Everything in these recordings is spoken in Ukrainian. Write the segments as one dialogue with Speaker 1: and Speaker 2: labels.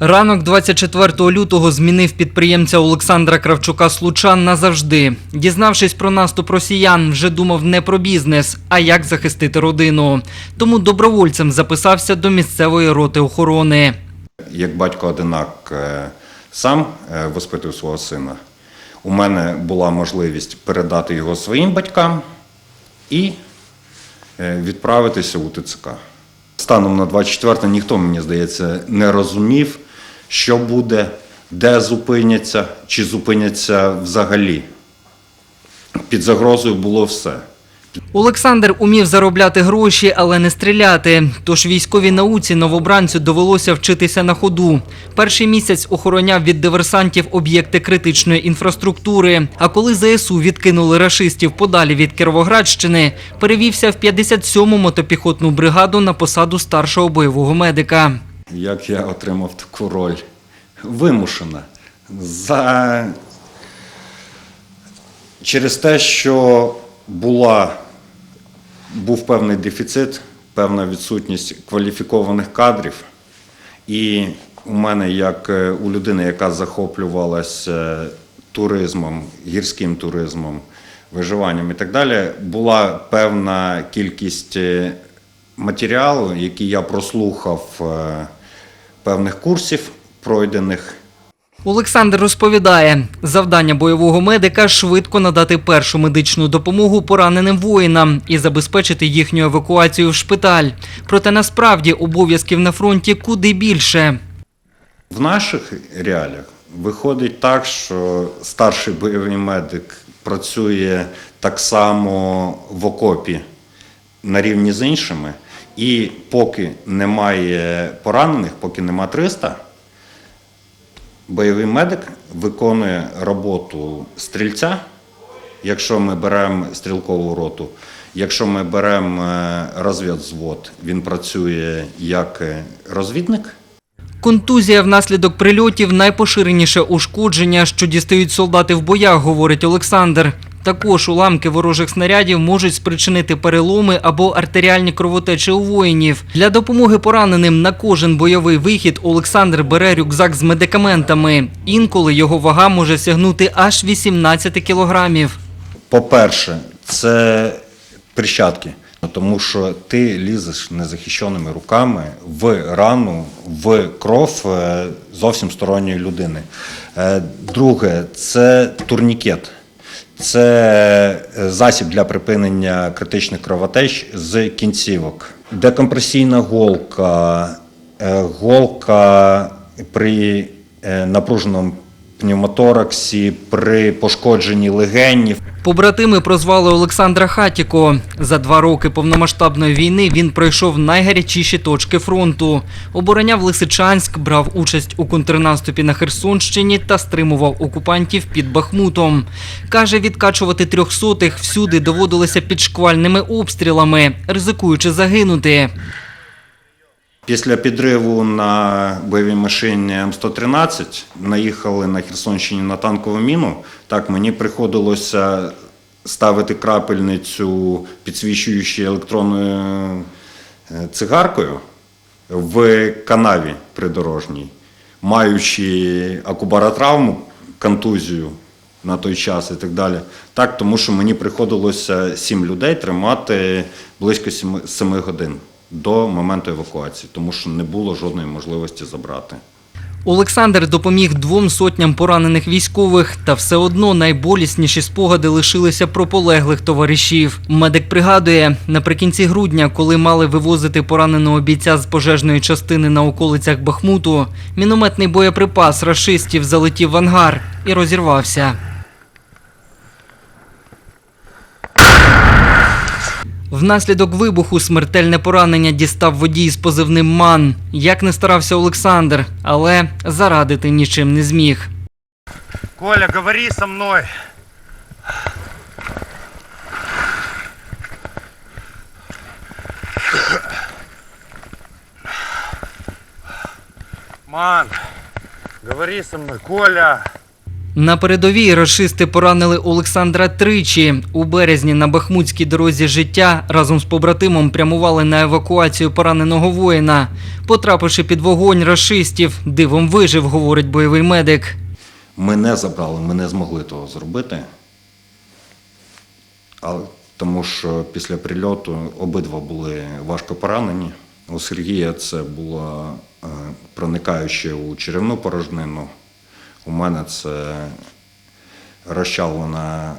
Speaker 1: Ранок 24 лютого змінив підприємця Олександра Кравчука Случан назавжди. Дізнавшись про наступ росіян, вже думав не про бізнес, а як захистити родину. Тому добровольцем записався до місцевої роти охорони.
Speaker 2: Як батько одинак е, сам е, воспитував свого сина, у мене була можливість передати його своїм батькам і е, відправитися у ТЦК. Станом на 24 ніхто, мені здається, не розумів, що буде, де зупиняться, чи зупиняться взагалі. Під загрозою було все.
Speaker 1: Олександр умів заробляти гроші, але не стріляти. Тож військовій науці новобранцю довелося вчитися на ходу. Перший місяць охороняв від диверсантів об'єкти критичної інфраструктури. А коли ЗСУ відкинули рашистів подалі від Кіровоградщини, перевівся в 57-му мотопіхотну бригаду на посаду старшого бойового медика.
Speaker 2: Як я отримав таку роль? Вимушена. За... Через те, що була, був певний дефіцит, певна відсутність кваліфікованих кадрів. І у мене, як е, у людини, яка захоплювалася туризмом, гірським туризмом, виживанням і так далі, була певна кількість е, матеріалу, який я прослухав е, певних курсів пройдених.
Speaker 1: Олександр розповідає, завдання бойового медика швидко надати першу медичну допомогу пораненим воїнам і забезпечити їхню евакуацію в шпиталь. Проте насправді обов'язків на фронті куди більше.
Speaker 2: В наших реаліях виходить так, що старший бойовий медик працює так само в окопі на рівні з іншими, і поки немає поранених, поки нема 300, бойовий медик виконує роботу стрільця, якщо ми беремо стрілкову роту. Якщо ми беремо е, розвідзвод, він працює як е, розвідник.
Speaker 1: Контузія внаслідок прильотів найпоширеніше ушкодження, що дістають солдати в боях, говорить Олександр. Також уламки ворожих снарядів можуть спричинити переломи або артеріальні кровотечі у воїнів. Для допомоги пораненим на кожен бойовий вихід Олександр бере рюкзак з медикаментами. Інколи його вага може сягнути аж 18 кілограмів.
Speaker 2: По-перше, це перчатки, тому що ти лізеш незахищеними руками в рану, в кров е, зовсім сторонньої людини. Е, Друге, це турнікет. Це е, засіб для припинення критичних кровотеч з кінцівок. Декомпресійна голка, е, голка при е, напруженому пневмотораксі, при пошкодженні легенів.
Speaker 1: Побратими прозвали Олександра Хатіко. За два роки повномасштабної війни він пройшов найгарячіші точки фронту. Обороняв Лисичанськ, брав участь у контрнаступі на Херсонщині та стримував окупантів під Бахмутом. Каже, відкачувати трьохсотих всюди доводилося під шквальними обстрілами, ризикуючи загинути.
Speaker 2: Після підриву на бойовій машині М113 наїхали на Херсонщині на танкову міну. Так, мені приходилося ставити крапельницю, підсвічуючи електронною е, цигаркою в канаві придорожній, маючи акубаротравму, контузію на той час і так далі. Так, тому що мені приходилося сім людей тримати близько семи- семи годин до моменту евакуації, тому що не було жодної можливості забрати.
Speaker 1: Олександр допоміг двом сотням поранених військових, та все одно найболісніші спогади лишилися про полеглих товаришів. Медик пригадує, наприкінці грудня, коли мали вивозити пораненого бійця з пожежної частини на околицях Бахмуту, мінометний боєприпас рашистів залетів в ангар і розірвався. Внаслідок вибуху смертельне поранення дістав водій з позивним Ман. Як не старався Олександр, але зарадити нічим не зміг.
Speaker 3: Коля, говори со мной. Ман, говори со мной, Коля.
Speaker 1: На передовій рашисти поранили Олександра тричі. У березні на Бахмутській дорозі життя разом з побратимом прямували на евакуацію пораненого воїна. Потрапивши під вогонь рашистів, дивом вижив, говорить бойовий медик.
Speaker 2: Ми не забрали, ми не змогли того зробити. Але, тому що після прильоту обидва були важко поранені. У Сергія це було е, проникаюче у черевну порожнину. У мене це розчавлена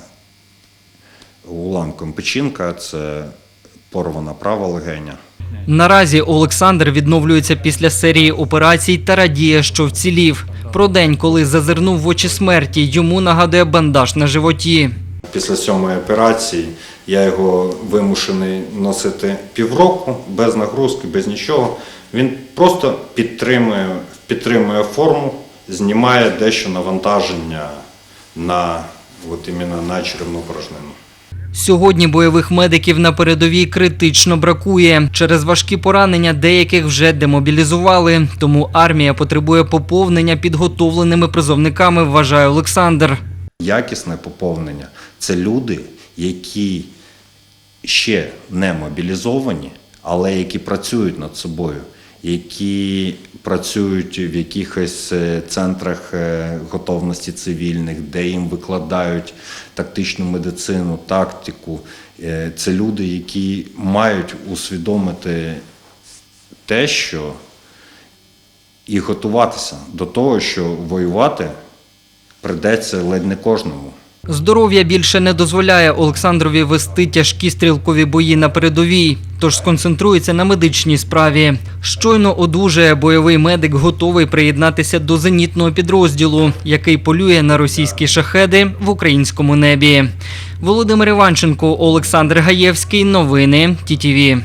Speaker 2: уламком печінка, це порвана права легеня.
Speaker 1: Наразі Олександр відновлюється після серії операцій та радіє, що вцілів. Про день, коли зазирнув в очі смерті, йому нагадує бандаж на животі.
Speaker 2: Після сьомої операції я його вимушений носити півроку без нагрузки, без нічого. Він просто підтримує, підтримує форму, знімає дещо навантаження на, от іменно на черевну порожнину.
Speaker 1: Сьогодні бойових медиків на передовій критично бракує. Через важкі поранення деяких вже демобілізували. Тому армія потребує поповнення підготовленими призовниками, вважає Олександр.
Speaker 2: Якісне поповнення це люди, які ще не мобілізовані, але які працюють над собою, які працюють в якихось е, центрах е, готовності цивільних, де їм викладають тактичну медицину, тактику. Е, Це люди, які мають усвідомити те, що і готуватися до того, що воювати придеться ледь не кожному.
Speaker 1: Здоров'я більше не дозволяє Олександрові вести тяжкі стрілкові бої на передовій, тож сконцентрується на медичній справі. Щойно одужає бойовий медик готовий приєднатися до зенітного підрозділу, який полює на російські шахеди в українському небі. Володимир Іванченко, Олександр Гаєвський, новини ТІТІВІ.